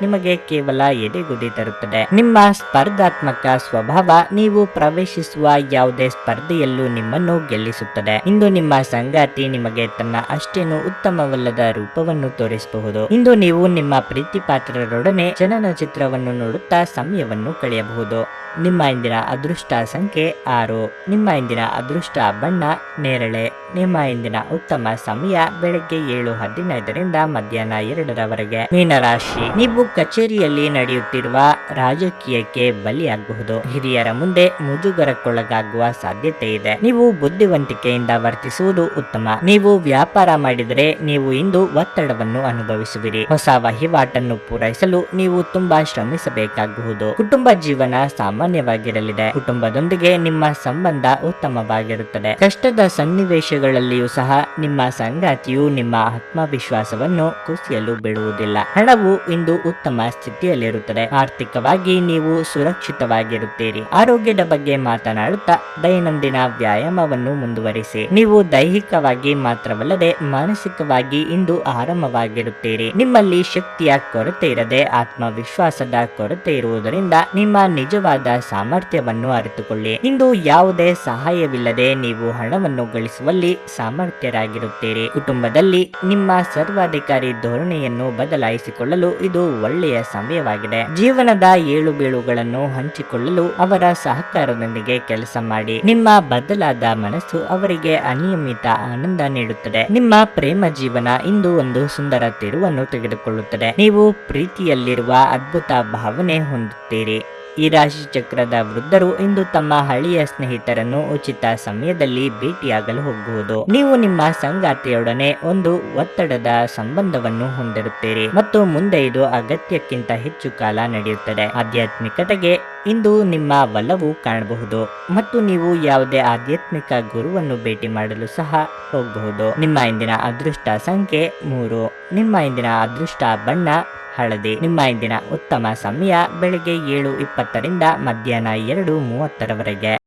ನಿಮಗೆ ಕೇವಲ ಎಡೆಗುಡಿ ತರುತ್ತದೆ. ನಿಮ್ಮ ಸ್ಪರ್ಧಾತ್ಮಕ ಸ್ವಭಾವ ನೀವು ಪ್ರವೇಶಿಸುವ ಯಾವುದೇ ಸ್ಪರ್ಧೆಯಲ್ಲೂ ನಿಮ್ಮನ್ನು ಗೆಲ್ಲಿಸುತ್ತದೆ. ಇಂದು ನಿಮ್ಮ ಸಂಗಾತಿ ನಿಮಗೆ ತನ್ನ ಅಷ್ಟೇನು ಉತ್ತಮವಲ್ಲದ ರೂಪವನ್ನು ತೋರಿಸಬಹುದು. ಇಂದು ನೀವು ನಿಮ್ಮ ಪ್ರೀತಿ ಪಾತ್ರರೊಡನೆ ಚಲನಚಿತ್ರವನ್ನು ನೋಡುತ್ತಾ ಸಮಯವನ್ನು ಕಳೆಯಬಹುದು. ನಿಮ್ಮ ಇಂದಿನ ಅದೃಷ್ಟ ಸಂಖ್ಯೆ ಆರು. ನಿಮ್ಮ ಇಂದಿನ ಅದೃಷ್ಟ ಬಣ್ಣ ನೇರಳೆ. ನಿಮ್ಮ ಇಂದಿನ ಉತ್ತಮ ಸಮಯ ಬೆಳಗ್ಗೆ ಏಳು ಹದಿನೈದರಿಂದ ಮಧ್ಯಾಹ್ನ ಎರಡರವರೆಗೆ. ಮೀನರಾಶಿ. ನೀವು ಕಚೇರಿಯಲ್ಲಿ ನಡೆಯುತ್ತಿರುವ ರಾಜಕೀಯಕ್ಕೆ ಬಲಿಯಾಗಬಹುದು. ಹಿರಿಯರ ಮುಂದೆ ಮುಜುಗರಕ್ಕೊಳಗಾಗುವ ಸಾಧ್ಯತೆ ಇದೆ. ನೀವು ಬುದ್ಧಿವಂತಿಕೆಯಿಂದ ವರ್ತಿಸುವುದು ಉತ್ತಮ. ನೀವು ವ್ಯಾಪಾರ ಮಾಡಿದರೆ ನೀವು ಇಂದು ಒತ್ತಡವನ್ನು ಅನುಭವಿಸುವಿರಿ. ಹೊಸ ವಹಿವಾಟನ್ನು ಪೂರೈಸಲು ನೀವು ತುಂಬಾ ಶ್ರಮಿಸಬೇಕಾಗಬಹುದು. ಕುಟುಂಬ ಜೀವನ ಸಾಮಾನ್ಯವಾಗಿರಲಿದೆ. ಕುಟುಂಬದೊಂದಿಗೆ ನಿಮ್ಮ ಸಂಬಂಧ ಉತ್ತಮವಾಗಿರುತ್ತದೆ. ಕಷ್ಟದ ಸನ್ನಿವೇಶಗಳಲ್ಲಿಯೂ ಸಹ ನಿಮ್ಮ ಸಂಗಾತಿಯು ನಿಮ್ಮ ಆತ್ಮವಿಶ್ವಾಸವನ್ನು ಕುಸಿಯಲು ಬಿಡುವುದಿಲ್ಲ. ಹಣವು ಇಂದು ಉತ್ತಮ ಸ್ಥಿತಿಯಲ್ಲಿರುತ್ತದೆ. ಆರ್ಥಿಕವಾಗಿ ನೀವು ಸುರಕ್ಷಿತವಾಗಿರುತ್ತೀರಿ. ಆರೋಗ್ಯದ ಬಗ್ಗೆ ಮಾತನಾಡುತ್ತಾ ದೈನಂದಿನ ವ್ಯಾಯಾಮವನ್ನು ಮುಂದುವರಿಸಿ. ನೀವು ದೈಹಿಕವಾಗಿ ಮಾತ್ರವಲ್ಲದೆ ಮಾನಸಿಕವಾಗಿ ಇಂದು ಆರಾಮವಾಗಿರುತ್ತೀರಿ. ನಿಮ್ಮಲ್ಲಿ ಶಕ್ತಿಯ ಕೊರತೆ ಇರದೆ ಆತ್ಮವಿಶ್ವಾಸದ ಕೊರತೆ ಇರುವುದರಿಂದ ನಿಮ್ಮ ನಿಜವಾದ ಸಾಮರ್ಥ್ಯವನ್ನು ಅರಿತುಕೊಳ್ಳಿ. ಇಂದು ಯಾವುದೇ ಸಹಾಯವಿಲ್ಲದೆ ನೀವು ಹಣವನ್ನು ಗಳಿಸುವಲ್ಲಿ ಸಾಮರ್ಥ್ಯರಾಗಿರುತ್ತೀರಿ. ಕುಟುಂಬದಲ್ಲಿ ನಿಮ್ಮ ಸರ್ವಾಧಿಕಾರಿ ಧೋರಣೆಯನ್ನು ಬದಲಾಯಿಸಿಕೊಳ್ಳಲು ಇದು ಒಳ್ಳೆಯ ಸಮಯವಾಗಿದೆ. ಜೀವನದ ಏಳು ಬೀಳುಗಳನ್ನು ಹಂಚಿಕೊಳ್ಳಲು ಅವರ ಸಹಕಾರದೊಂದಿಗೆ ಕೆಲಸ ಮಾಡಿ. ನಿಮ್ಮ ಬದಲಾದ ಮನಸ್ಸು ಅವರಿಗೆ ಅನಿಯಮಿತ ಆನಂದ ನೀಡುತ್ತದೆ. ನಿಮ್ಮ ಪ್ರೇಮ ಜೀವನ ಇಂದು ಒಂದು ಸುಂದರ ತಿರುವನ್ನು ತೆಗೆದುಕೊಳ್ಳುತ್ತದೆ. ನೀವು ಪ್ರೀತಿಯಲ್ಲಿರುವ ಅದ್ಭುತ ಭಾವನೆ ಹೊಂದುತ್ತೀರಿ. ಈ ರಾಶಿ ಚಕ್ರದ ವೃದ್ಧರು ಇಂದು ತಮ್ಮ ಹಳೆಯ ಸ್ನೇಹಿತರನ್ನು ಉಚಿತ ಸಮಯದಲ್ಲಿ ಭೇಟಿಯಾಗಲು ಹೋಗಬಹುದು ನೀವು ನಿಮ್ಮ ಸಂಗಾತಿಯೊಡನೆ ಒಂದು ಒತ್ತಡದ ಸಂಬಂಧವನ್ನು ಹೊಂದಿರುತ್ತೀರಿ ಮತ್ತು ಮುಂದೆ ಇದು ಅಗತ್ಯಕ್ಕಿಂತ ಹೆಚ್ಚು ಕಾಲ ನಡೆಯುತ್ತದೆ. ಆಧ್ಯಾತ್ಮಿಕತೆಗೆ ಇಂದು ನಿಮ್ಮ ಒಲವು ಕಾಣಬಹುದು ಮತ್ತು ನೀವು ಯಾವುದೇ ಆಧ್ಯಾತ್ಮಿಕ ಗುರುವನ್ನು ಭೇಟಿ ಮಾಡಲು ಸಹ ಹೋಗಬಹುದು. ನಿಮ್ಮ ಇಂದಿನ ಅದೃಷ್ಟ ಸಂಖ್ಯೆ ಮೂರು. ನಿಮ್ಮ ಇಂದಿನ ಅದೃಷ್ಟ ಬಣ್ಣ ಹಳದಿ. ನಿಮ್ಮ ಇಂದಿನ ಉತ್ತಮ ಸಮಯ ಬೆಳಿಗ್ಗೆ ಏಳು ಇಪ್ಪತ್ತರಿಂದ ಮಧ್ಯಾಹ್ನ ಎರಡು ಮೂವತ್ತರವರೆಗೆ.